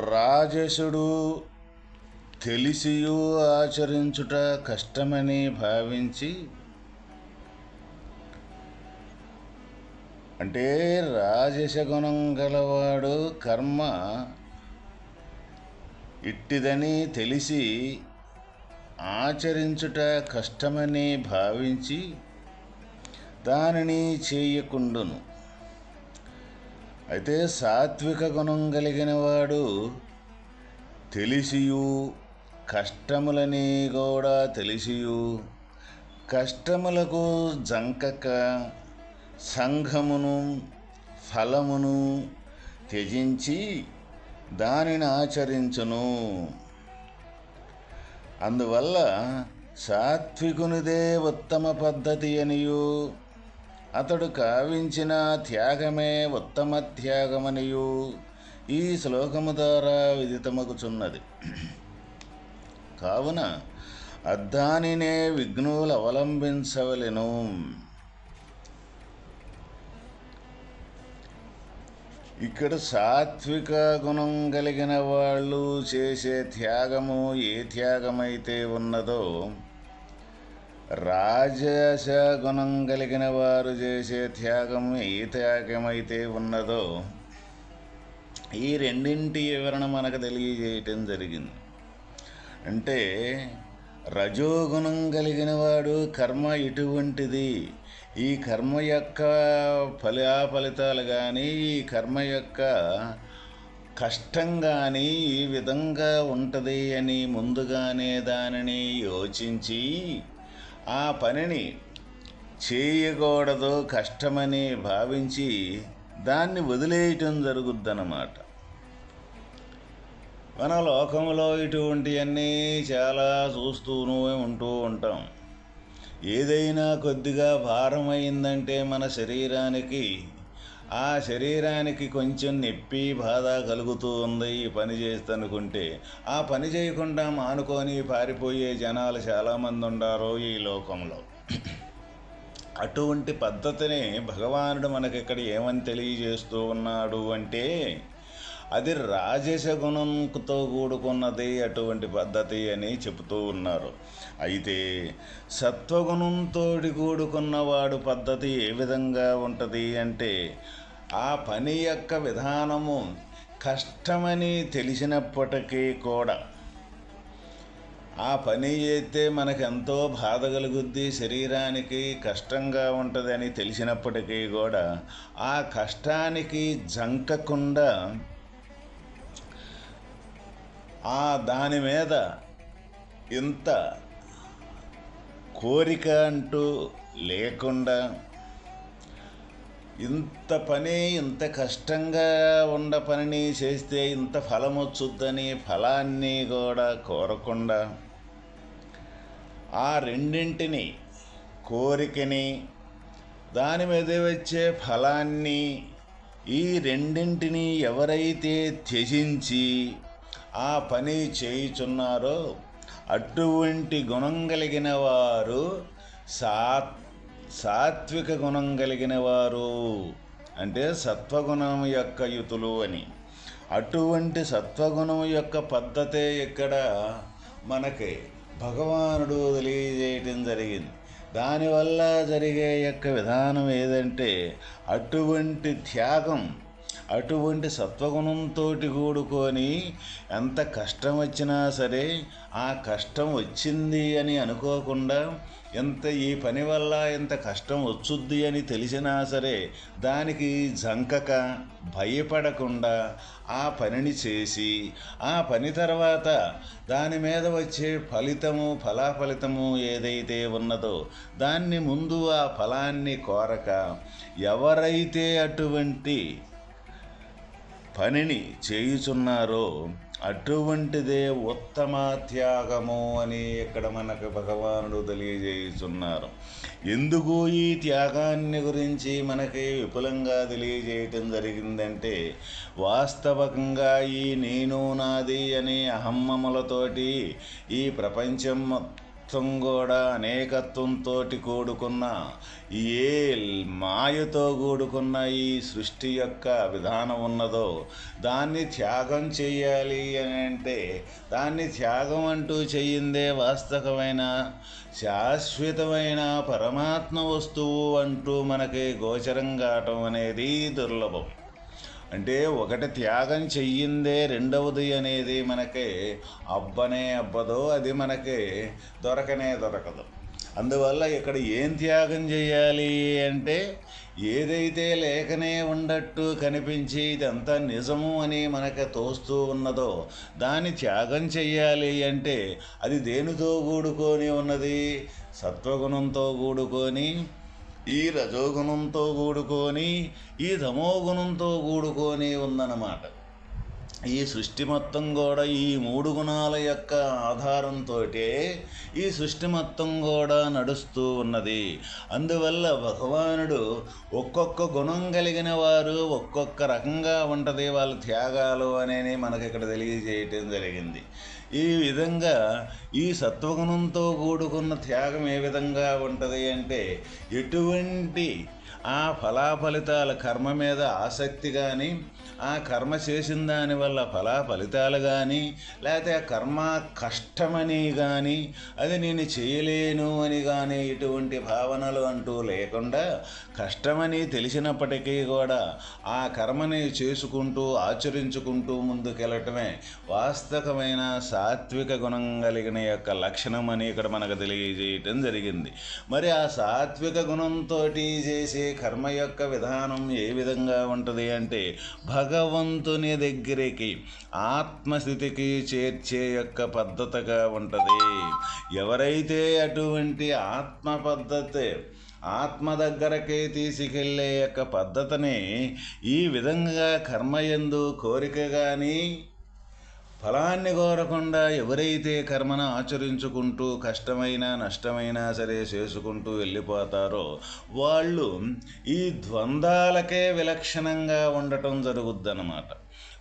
రాజసుడు తెలిసియు ఆచరించుట కష్టమని భావించి అంటే రాజశగుణం గలవాడు కర్మ ఇట్టిదని తెలిసి ఆచరించుట కష్టమని భావించి దానిని చేయకుండును. అయితే సాత్విక గుణం కలిగిన వాడు తెలిసియు కష్టములని కూడా తెలిసియు. కష్టములకు జంకక సంఘమును ఫలమును త్యజించి దానిని ఆచరించును. అందువల్ల సాత్వికునిదే ఉత్తమ పద్ధతి అనియు. అతడు కావించిన త్యాగమే ఉత్తమ త్యాగమనియు. ఈ శ్లోకము ద్వారా విదితమగుచున్నది. కావున అద్దానినే విఘ్నులు అవలంబించవలెను ఇక్కడ సాత్విక గుణం కలిగిన వాళ్ళు చేసే త్యాగము ఏ త్యాగమైతే ఉన్నదో గుణం కలిగిన వారు చేసే త్యాగం ఏ త్యాగమైతే ఉన్నదో ఈ రెండింటి వివరణ మనకు తెలియజేయటం జరిగింది. అంటే రజోగుణం కలిగిన వాడు కర్మ ఎటువంటిది ఈ కర్మ యొక్క ఫలితాలు కానీ ఈ కర్మ యొక్క కష్టం కానీ ఈ విధంగా ఉంటుంది అని ముందుగానే దానిని యోచించి ఆ పనిని చేయకూడదు కష్టమని భావించి దాన్ని వదిలేయటం జరుగుద్దన్నమాట. మన లోకంలో ఇటువంటివన్నీ చాలా చూస్తూనే ఉంటూ ఉంటాం. ఏదైనా కొద్దిగా భారమైందంటే మన శరీరానికి ఆ శరీరానికి కొంచెం నొప్పి బాధ కలుగుతూ ఉంది ఈ పని చేస్తనుకుంటే ఆ పని చేయకుండా మానుకొని పారిపోయే జనాలు చాలామంది ఉండారు ఈ లోకంలో. అటువంటి పద్ధతిని భగవానుడు మనకి ఇక్కడ ఏమని తెలియజేస్తూ ఉన్నాడు అంటే అది రాజస గుణంతో కూడుకున్నది అటువంటి పద్ధతి అని చెబుతూ ఉన్నారు. అయితే సత్వగుణంతో కూడుకున్నవాడు పద్ధతి ఏ విధంగా ఉంటుంది అంటే ఆ పని యొక్క విధానము కష్టమని తెలిసినప్పటికీ కూడా ఆ పని చేస్తే మనకు ఎంతో బాధ కలుగుద్ది శరీరానికి కష్టంగా ఉంటుంది అని తెలిసినప్పటికీ కూడా ఆ కష్టానికి జంకకుండా ఆ దాని మీద ఇంత కోరిక అంటూ లేకుండా ఇంత పని ఇంత కష్టంగా ఉన్న పనిని చేస్తే ఇంత ఫలం వచ్చుద్దని ఫలాన్ని కూడా కోరకుండా ఆ రెండింటిని కోరికని దాని మీద వచ్చే ఫలాన్ని ఈ రెండింటిని ఎవరైతే త్యజించి ఆ పని చేయుచున్నారో అటువంటి గుణం కలిగిన వారు సాత్ సాత్విక గుణం కలిగిన వారు అంటే సత్వగుణం యొక్క యుతులు అని. అటువంటి సత్వగుణం యొక్క పద్ధతే ఇక్కడ మనకి భగవానుడు తెలియజేయటం జరిగింది. దానివల్ల జరిగే యొక్క విధానం ఏదంటే అటువంటి త్యాగం అటువంటి సత్వగుణంతో కూడుకొని ఎంత కష్టం వచ్చినా సరే ఆ కష్టం వచ్చింది అని అనుకోకుండా ఎంత ఈ పని వల్ల ఎంత కష్టం వచ్చుద్ది అని తెలిసినా సరే దానికి జంకక భయపడకుండా ఆ పనిని చేసి ఆ పని తర్వాత దాని మీద వచ్చే ఫలితము ఫలాఫలితము ఏదైతే ఉన్నదో దాన్ని ముందు ఆ ఫలాన్ని కోరక ఎవరైతే అటువంటి పనిని చేయుచున్నారో అటువంటిదే ఉత్తమ త్యాగము అని ఇక్కడ మనకు భగవానుడు తెలియజేయుచున్నారు. ఎందుకు ఈ త్యాగాన్ని గురించి మనకి విపులంగా తెలియజేయటం జరిగిందంటే వాస్తవకంగా ఈ నేను నాది అనే అహమ్మములతోటి ఈ ప్రపంచం మొత్తం కూడా అనేకత్వంతో కూడుకున్న ఏ మాయతో కూడుకున్న ఈ సృష్టి యొక్క విధానం ఉన్నదో దాన్ని త్యాగం చేయాలి అని అంటే దాన్ని త్యాగం అంటూ చెయ్యిందే వాస్తవమైన శాశ్వతమైన పరమాత్మ వస్తువు అంటూ మనకి గోచరం కావటం అనేది దుర్లభం. అంటే ఒకటి త్యాగం చెయ్యిందే రెండవది అనేది మనకి అబ్బనే అబ్బదో అది మనకి దొరకనే దొరకదు. అందువల్ల ఇక్కడ ఏం త్యాగం చేయాలి అంటే ఏదైతే లేకనే ఉండట్టు కనిపించి ఇదంతా నిజము అని మనకు తోస్తూ ఉన్నదో దాన్ని త్యాగం చెయ్యాలి అంటే అది దేనితో కూడుకొని ఉన్నది? సత్వగుణంతో కూడుకొని ఈ రజోగుణంతో కూడుకొని ఈ తమోగుణంతో కూడుకొని ఉందన్నమాట. ఈ సృష్టి మొత్తం కూడా ఈ మూడు గుణాల యొక్క ఆధారంతో ఈ సృష్టి మొత్తం కూడా నడుస్తూ ఉన్నది. అందువల్ల భగవానుడు ఒక్కొక్క గుణం కలిగిన వారు ఒక్కొక్క రకంగా ఉంటుంది వాళ్ళ త్యాగాలు అనేది మనకి ఇక్కడ తెలియజేయటం జరిగింది. ఈ విధంగా ఈ సత్వగుణంతో కూడుకున్న త్యాగం ఏ విధంగా ఉంటుంది అంటే ఎటువంటి ఆ ఫలాఫలితాల కర్మ మీద ఆసక్తి కానీ ఆ కర్మ చేసిన దానివల్ల ఫలా ఫలితాలు కానీ లేకపోతే ఆ కర్మ కష్టమని కానీ అది నేను చేయలేను అని కానీ ఇటువంటి భావనలు అంటూ లేకుండా కష్టమని తెలిసినప్పటికీ కూడా ఆ కర్మని చేసుకుంటూ ఆచరించుకుంటూ ముందుకెళ్ళటమే వాస్తవమైన సాత్విక గుణం కలిగిన యొక్క లక్షణం అని ఇక్కడ మనకు తెలియజేయటం జరిగింది. మరి ఆ సాత్విక గుణంతో చేసే కర్మ యొక్క విధానం ఏ విధంగా ఉంటుంది అంటే భగ భగవంతుని దగ్గరికి ఆత్మస్థితికి చేర్చే యొక్క పద్ధతిగా ఉంటుంది. ఎవరైతే అటువంటి ఆత్మ పద్ధతి ఆత్మ దగ్గరకే తీసుకెళ్ళే యొక్క పద్ధతిని ఈ విధంగా కర్మయందు కోరిక కానీ ఫలాన్ని కోరకుండా ఎవరైతే కర్మను ఆచరించుకుంటూ కష్టమైన నష్టమైనా సరే చేసుకుంటూ వెళ్ళిపోతారో వాళ్ళు ఈ ద్వంద్వాలకే విలక్షణంగా ఉండటం జరుగుద్దన్నమాట.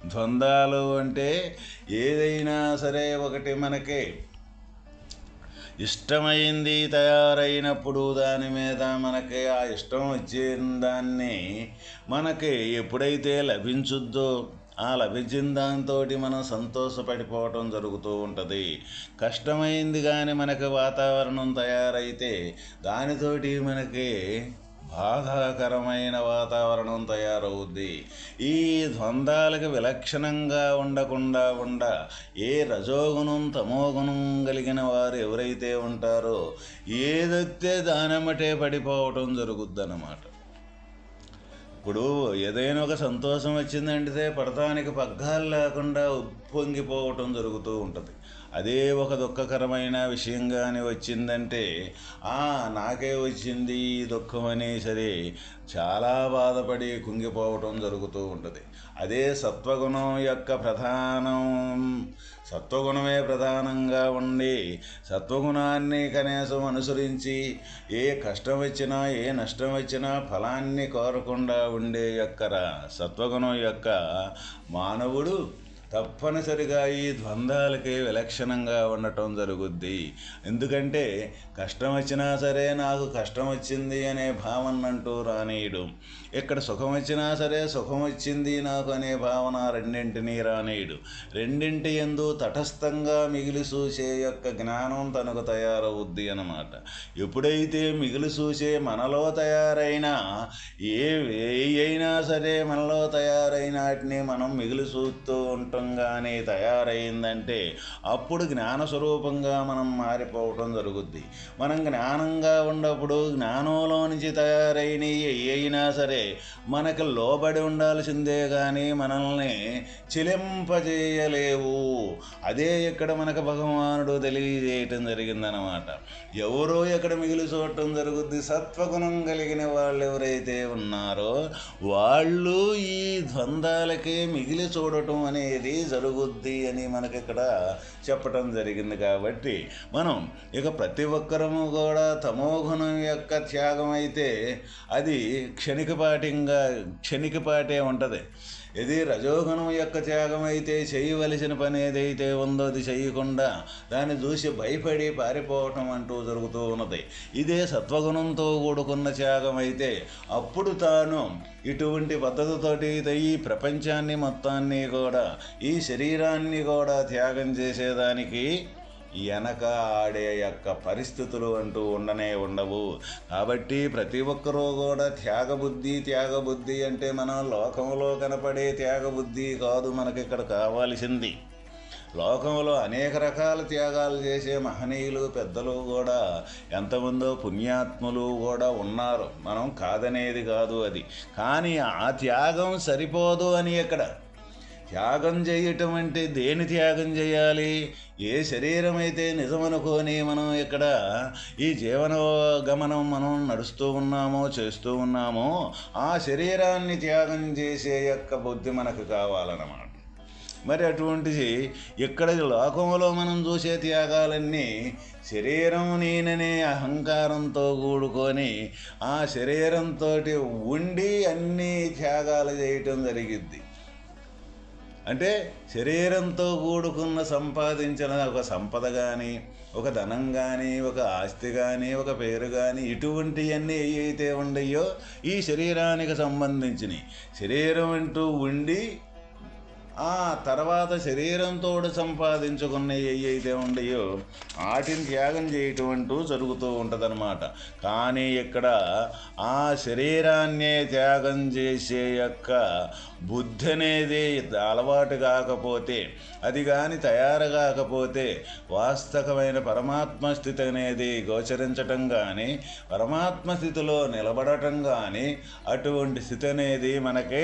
ద్వంద్వాలు అంటే ఏదైనా సరే ఒకటి మనకి ఇష్టమైంది తయారైనప్పుడు దాని మీద మనకి ఆ ఇష్టం వచ్చిన దాన్ని మనకి ఎప్పుడైతే లభించుద్దో ఆ లభించిన దాంతో మనం సంతోషపడిపోవటం జరుగుతూ ఉంటుంది. కష్టమైంది కానీ మనకి వాతావరణం తయారైతే దానితోటి మనకి బాధాకరమైన వాతావరణం తయారవుద్ది. ఈ ద్వంద్వాలకు విలక్షణంగా ఉండకుండా ఉండ ఏ రజోగుణం తమోగుణం కలిగిన వారు ఎవరైతే ఉంటారో ఏదైతే దానమటే పడిపోవటం జరుగుద్దన్నమాట. ఇప్పుడు ఏదైనా ఒక సంతోషం వచ్చిందంటే పడతానికి పగ్గాలు లేకుండా ఉప్పొంగిపోవటం జరుగుతూ ఉంటుంది. అదే ఒక దుఃఖకరమైన విషయంగానే వచ్చిందంటే నాకే వచ్చింది ఈ దుఃఖం అనే సరే చాలా బాధపడి కుంగిపోవటం జరుగుతూ ఉంటుంది. అదే సత్వగుణం యొక్క ప్రధానం. సత్వగుణమే ప్రధానంగా ఉండి సత్వగుణాన్ని కనీసం అనుసరించి ఏ కష్టం వచ్చినా ఏ నష్టం వచ్చినా ఫలాన్ని కోరకుండా ఉండే యొక్క సత్వగుణం యొక్క మానవుడు తప్పనిసరిగా ఈ ద్వంద్వాలకి విలక్షణంగా ఉండటం జరుగుద్ది. ఎందుకంటే కష్టం వచ్చినా సరే నాకు కష్టం వచ్చింది అనే భావన అంటూ రానేయడం. ఇక్కడ సుఖం వచ్చినా సరే సుఖం వచ్చింది నాకు అనే భావన రెండింటినీ రానేయడు. రెండింటి ఎందు తటస్థంగా మిగిలి చూసే యొక్క జ్ఞానం తనకు తయారవుద్ది అన్నమాట. ఎప్పుడైతే మిగిలి చూసే మనలో తయారైన ఏ అయినా సరే మనలో తయారైన వాటిని మనం మిగిలి చూస్తూ ఉంటాం. స్వరూపంగానే తయారైందంటే అప్పుడు జ్ఞానస్వరూపంగా మనం మారిపోవటం జరుగుద్ది. మనం జ్ఞానంగా ఉన్నప్పుడు జ్ఞానంలో నుంచి తయారైనవి అయినా సరే మనకు లోబడి ఉండాల్సిందే కానీ మనల్ని చిలింపజేయలేవు. అదే ఇక్కడ మనకు భగవానుడు తెలియజేయటం జరిగిందనమాట. ఎవరో ఎక్కడ మిగిలి చూడటం జరుగుద్ది. సత్వగుణం కలిగిన వాళ్ళు ఎవరైతే ఉన్నారో వాళ్ళు ఈ ద్వంద్వాలకే మిగిలి చూడటం అనేది జరుగుద్ది అని మనకి ఇక్కడ చెప్పటం జరిగింది కాబట్టి మనం ఇక ప్రతి ఒక్కరము కూడా తమోగుణం యొక్క త్యాగం అయితే అది క్షణికపాటిగా క్షణికపాటే ఉంటుంది. ఇది రజోగుణం యొక్క త్యాగం అయితే చేయవలసిన పని ఏదైతే ఉందో అది చేయకుండా దాన్ని చూసి భయపడి పారిపోవటం అంటూ జరుగుతూ ఉన్నది. ఇదే సత్వగుణంతో కూడుకున్న త్యాగం అయితే అప్పుడు తాను ఇటువంటి పద్ధతితోటి ఈ ప్రపంచాన్ని మొత్తాన్ని కూడా ఈ శరీరాన్ని కూడా త్యాగం చేసేదానికి వెనక ఆడే యొక్క పరిస్థితులు అంటూ ఉండనే ఉండవు. కాబట్టి ప్రతి ఒక్కరూ కూడా త్యాగబుద్ధి త్యాగబుద్ధి అంటే మనం లోకంలో కనపడే త్యాగబుద్ధి కాదు మనకి ఇక్కడ కావాల్సింది. లోకంలో అనేక రకాల త్యాగాలు చేసే మహనీయులు పెద్దలు కూడా ఎంతమందో పుణ్యాత్ములు కూడా ఉన్నారు. మనం కాదనేది కాదు అది. కానీ ఆ త్యాగం సరిపోదు అని ఇక్కడ త్యాగం చేయటం అంటే దేని త్యాగం చేయాలి? ఏ శరీరం అయితే నిజమనుకోని మనం ఇక్కడ ఈ జీవన గమనం మనం నడుస్తూ ఉన్నామో చేస్తూ ఉన్నామో ఆ శరీరాన్ని త్యాగం చేసే యొక్క బుద్ధి మనకు కావాలన్నమాట. మరి అటువంటిది ఇక్కడ లోకంలో మనం చూసే త్యాగాలన్నీ శరీరం నేననే అహంకారంతో కూడుకొని ఆ శరీరంతో ఉండి అన్నీ త్యాగాలు చేయటం జరిగిద్ది. అంటే శరీరంతో కూడుకున్న సంపాదించిన ఒక సంపద కానీ ఒక ధనం కానీ ఒక ఆస్తి కానీ ఒక పేరు కానీ ఇటువంటివన్నీ ఏవైతే ఉండయో ఈ శరీరానికి సంబంధించినవి శరీరం అంటూ ఉండి ఆ తర్వాత శరీరంతో సంపాదించుకున్న ఏవైతే ఉన్నాయో వాటిని త్యాగం చేయటం అంటూ జరుగుతూ ఉంటుందన్నమాట. కానీ ఇక్కడ ఆ శరీరాన్నే త్యాగం చేసే యొక్క బుద్ధి అనేది అలవాటు కాకపోతే అది కానీ తయారు కాకపోతే వాస్తవమైన పరమాత్మ స్థితి అనేది గోచరించటం కానీ పరమాత్మ స్థితిలో నిలబడటం కానీ అటువంటి స్థితి అనేది మనకి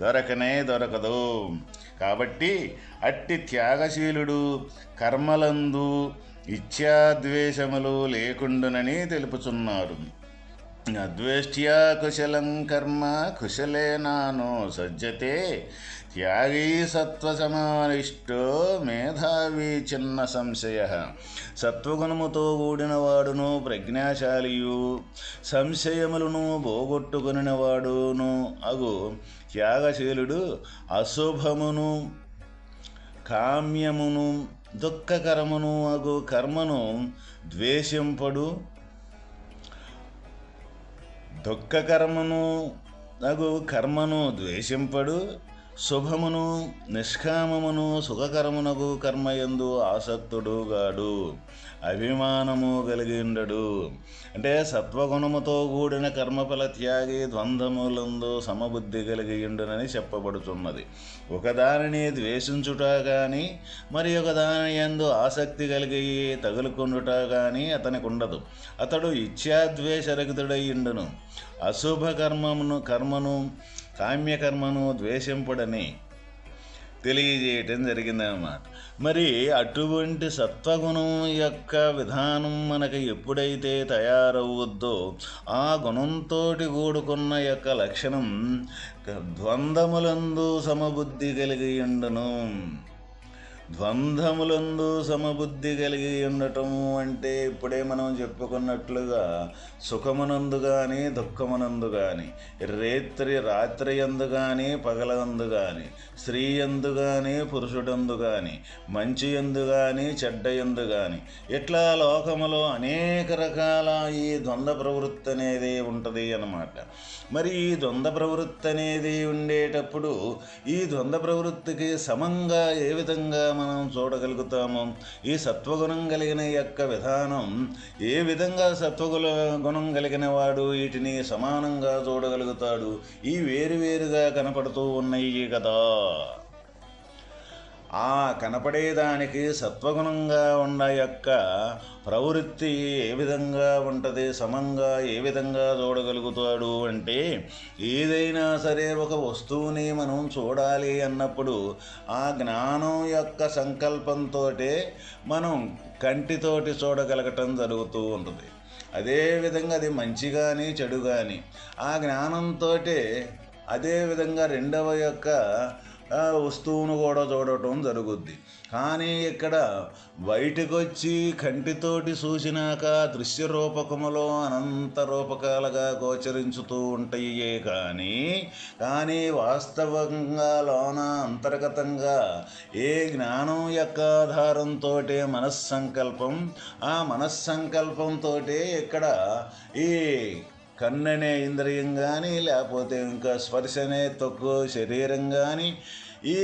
దొరకనే దొరకదు. కాబట్టి అట్టి త్యాగశీలుడు కర్మలందు ఇచ్ఛాద్వేషములు లేకుండునని తెలుపుచున్నారు. నద్వేష్ట్యా కుశలం కర్మ కుశలే నాను సజ్జతే. త్యాగీ సత్వసమానిష్టో మేధావి చిన్న సంశయ. సత్వగుణముతో కూడినవాడును ప్రజ్ఞాశాలియు. సంశయములను పోగొట్టుకునినవాడును. అగు త్యాగశీలుడు అశుభమును కామ్యమును దుఃఖకరమును అగు కర్మను ద్వేషింపడు. దుఃఖకర్మను నగు కర్మను ద్వేషింపడు శుభమును నిష్కామమును సుఖకరమునకు కర్మయందు ఆసక్తుడు గాడు అభిమానము కలిగిండడు. అంటే సత్వగుణముతో కూడిన కర్మఫల త్యాగి ద్వంద్వములందు సమబుద్ధి కలిగియుండునని చెప్పబడుతున్నది. ఒకదానిని ద్వేషించుట కానీ మరి ఒకదాని ఎందు ఆసక్తి కలిగి తగులుకుండుట కానీ అతనికి ఉండదు అతడు ఇచ్ఛాద్వేషరహితుడయ్యుండును ఉండును కర్మమును కర్మను కామ్యకర్మను ద్వేషింపుడని తెలియజేయటం జరిగిందనమాట మరి అటువంటి సత్వగుణం యొక్క విధానం మనకి ఎప్పుడైతే తయారవుద్దో ఆ గుణంతో కూడుకున్న యొక్క లక్షణం ద్వంద్వములందు సమబుద్ధి కలిగి ఉండను. ద్వంద్వములందు సమబుద్ధి కలిగి ఉండటము అంటే ఇప్పుడే మనం చెప్పుకున్నట్లుగా సుఖమునందు కానీ దుఃఖమునందు కానీ రేత్రి రాత్రి ఎందు కానీ పగలందు కానీ స్త్రీ ఎందు కానీ పురుషుడందు కానీ మంచి ఎందు కానీ చెడ్డ ఎందు కానీ ఇట్లా లోకములో అనేక రకాల ఈ ద్వంద్వ ప్రవృత్తి అనేది ఉంటుంది అన్నమాట. మరి ఈ ద్వంద్వ ప్రవృత్తి అనేది ఉండేటప్పుడు ఈ ద్వంద్వ ప్రవృత్తికి సమంగా ఏ విధంగా మనం చూడగలుగుతాము. ఈ సత్వగుణం కలిగిన యొక్క విధానం ఏ విధంగా సత్వగుణ గుణం కలిగిన వాడు వీటిని సమానంగా చూడగలుగుతాడు? ఈ వేరువేరుగా కనపడుతూ ఉన్నాయి కదా. ఆ కనపడేదానికి సత్వగుణంగా ఉన్న యొక్క ప్రవృత్తి ఏ విధంగా ఉంటుంది? సమంగా ఏ విధంగా చూడగలుగుతాడు అంటే ఏదైనా సరే ఒక వస్తువుని మనం చూడాలి అన్నప్పుడు ఆ జ్ఞానం యొక్క సంకల్పంతో మనం కంటితోటి చూడగలగటం జరుగుతూ ఉంటుంది. అదేవిధంగా అది మంచి కానీ చెడు కానీ ఆ జ్ఞానంతో అదేవిధంగా రెండవ యొక్క వస్తువును కూడా చూడటం జరుగుద్ది. కానీ ఇక్కడ బయటకు వచ్చి కంటితోటి చూసినాక దృశ్య రూపకములో అనంత రూపకాలుగా గోచరించుతూ ఉంటాయే కానీ కానీ వాస్తవంగా లోన అంతర్గతంగా ఏ జ్ఞానం యొక్క ఆధారంతో మనస్సంకల్పం ఆ మనస్సంకల్పంతో ఇక్కడ ఈ కన్ననే ఇంద్రియం కానీ లేకపోతే ఇంకా స్పర్శనే తొక్కు శరీరం కానీ ఈ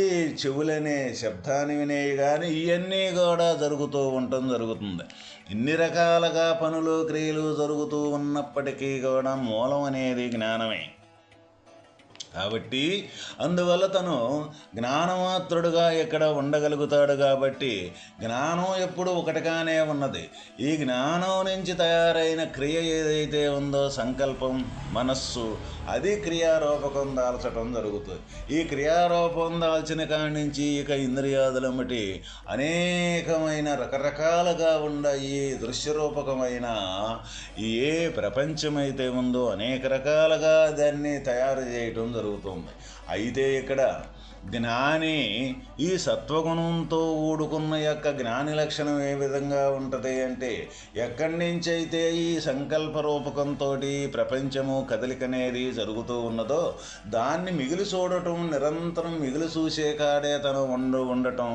చెవులనే శబ్దాన్ని వినేవి కానీ ఇవన్నీ కూడా జరుగుతూ ఉండటం జరుగుతుంది. ఇన్ని రకాలుగా పనులు క్రియలు జరుగుతూ ఉన్నప్పటికీ కూడా మూలం అనేది జ్ఞానమే. కాబట్టి అందువల్ల తను జ్ఞానమాత్రుడుగా ఇక్కడ ఉండగలుగుతాడు కాబట్టి జ్ఞానం ఎప్పుడు ఒకటిగానే ఉన్నది. ఈ జ్ఞానం నుంచి తయారైన క్రియ ఏదైతే ఉందో సంకల్పం మనస్సు అది క్రియారూపకం దాల్చడం జరుగుతుంది. ఈ క్రియారూపం దాల్చిన కాడి నుంచి ఇక ఇంద్రియాదులమ్మటి అనేకమైన రకరకాలుగా ఉండ ఈ దృశ్యరూపకమైన ఏ ప్రపంచమైతే ఉందో అనేక రకాలుగా దాన్ని తయారు చేయటం జరుగుతుంది. జరుగుతుంది. అయితే ఇక్కడ జ్ఞాని ఈ సత్వగుణంతో ఊడుకున్న యొక్క జ్ఞాని లక్షణం ఏ విధంగా ఉంటుంది అంటే ఎక్కడి నుంచి అయితే ఈ సంకల్ప రూపకంతో ప్రపంచము కదలికనేది జరుగుతూ ఉన్నదో దాన్ని మిగిలి చూడటం నిరంతరం మిగిలి చూసే కాడే తను ఉండు ఉండటం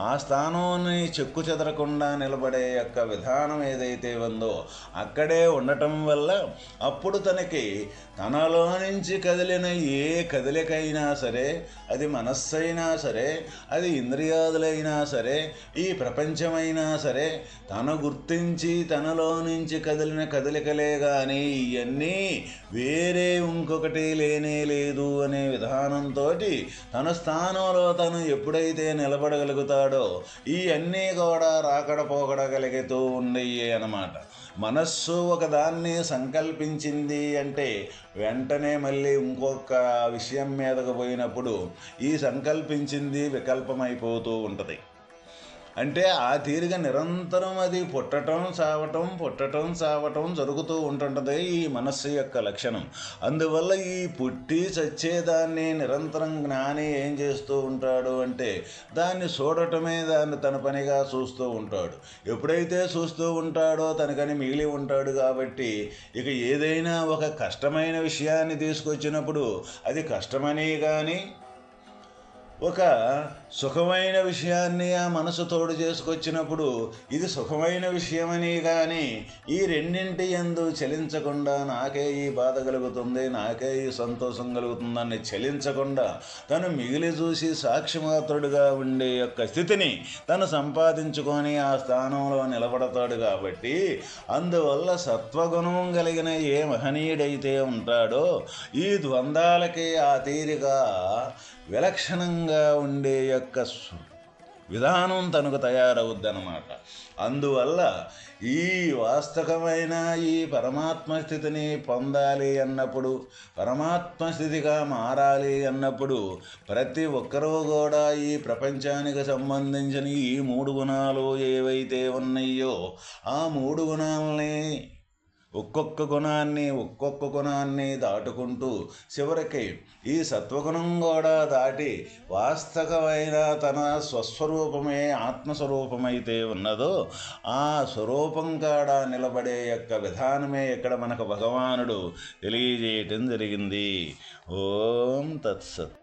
ఆ స్థానాన్ని చెక్కు చెదరకుండా నిలబడే యొక్క విధానం ఏదైతే ఉందో అక్కడే ఉండటం వల్ల అప్పుడు తనకి తనలో నుంచి కదిలిన ఏ కదలికైనా సరే అది మన మనస్సైనా సరే అది ఇంద్రియాదులైనా సరే ఈ ప్రపంచమైనా సరే తను గుర్తించి తనలో నుంచి కదిలిన కదలికలే కానీ ఇవన్నీ వేరే ఇంకొకటి లేనే లేదు అనే విధానంతో తన స్థానంలో తను ఎప్పుడైతే నిలబడగలుగుతాడో ఈ అన్నీ కూడా రాకడ పోకడగలుగుతూ ఉండయి అన్నమాట. మనస్సు ఒకదాన్ని సంకల్పించింది అంటే వెంటనే మళ్ళీ ఇంకొక విషయం మీదకు పోయినప్పుడు ఈ సంకల్పించింది వికల్పమైపోతూ ఉంటుంది. అంటే ఆ తీరుగా నిరంతరం అది పుట్టటం చావటం పుట్టటం చావటం జరుగుతూ ఉంటుంటుంది ఈ మనస్సు యొక్క లక్షణం. అందువల్ల ఈ పుట్టి చచ్చేదాన్ని నిరంతరం జ్ఞాని ఏం చేస్తూ ఉంటాడు అంటే దాన్ని చూడటమే దాన్ని తన పనిగా చూస్తూ ఉంటాడు. ఎప్పుడైతే చూస్తూ ఉంటాడో తనకని మిగిలి ఉంటాడు కాబట్టి ఇక ఏదైనా ఒక కష్టమైన విషయాన్ని తీసుకొచ్చినప్పుడు అది కష్టమని కానీ ఒక సుఖమైన విషయాన్ని ఆ మనసు తోడు చేసుకొచ్చినప్పుడు ఇది సుఖమైన విషయమని కానీ ఈ రెండింటి ఎందు చలించకుండా నాకే ఈ బాధ కలుగుతుంది నాకే ఈ సంతోషం కలుగుతుందని చలించకుండా తను మిగిలి చూసి సాక్షిమాత్రుడుగా ఉండే యొక్క స్థితిని తను సంపాదించుకొని ఆ స్థానంలో నిలబడతాడు కాబట్టి అందువల్ల సత్వగుణం కలిగిన ఏ మహనీయుడైతే ఉంటాడో ఈ ద్వంద్వాలకి ఆ తీరిగా విలక్షణంగా ఉండే యొక్క విధానం తనకు తయారవుద్దనమాట అందువల్ల ఈ వాస్తవమైన ఈ పరమాత్మ స్థితిని పొందాలి అన్నప్పుడు పరమాత్మ స్థితిగా మారాలి అన్నప్పుడు ప్రతి ఒక్కరూ కూడా ఈ ప్రపంచానికి సంబంధించిన ఈ మూడు గుణాలు ఏవైతే ఉన్నాయో ఆ మూడు గుణాలని ఒక్కొక్క గుణాన్ని ఒక్కొక్క గుణాన్ని దాటుకుంటూ చివరికి ఈ సత్వగుణం కూడా దాటి వాస్తవమైన తన స్వస్వరూపమే ఆత్మస్వరూపమైతే ఉన్నదో ఆ స్వరూపం కాడ నిలబడే యొక్క విధానమే ఇక్కడ మనకు భగవానుడు తెలియజేయటం జరిగింది. ఓం తత్సత్.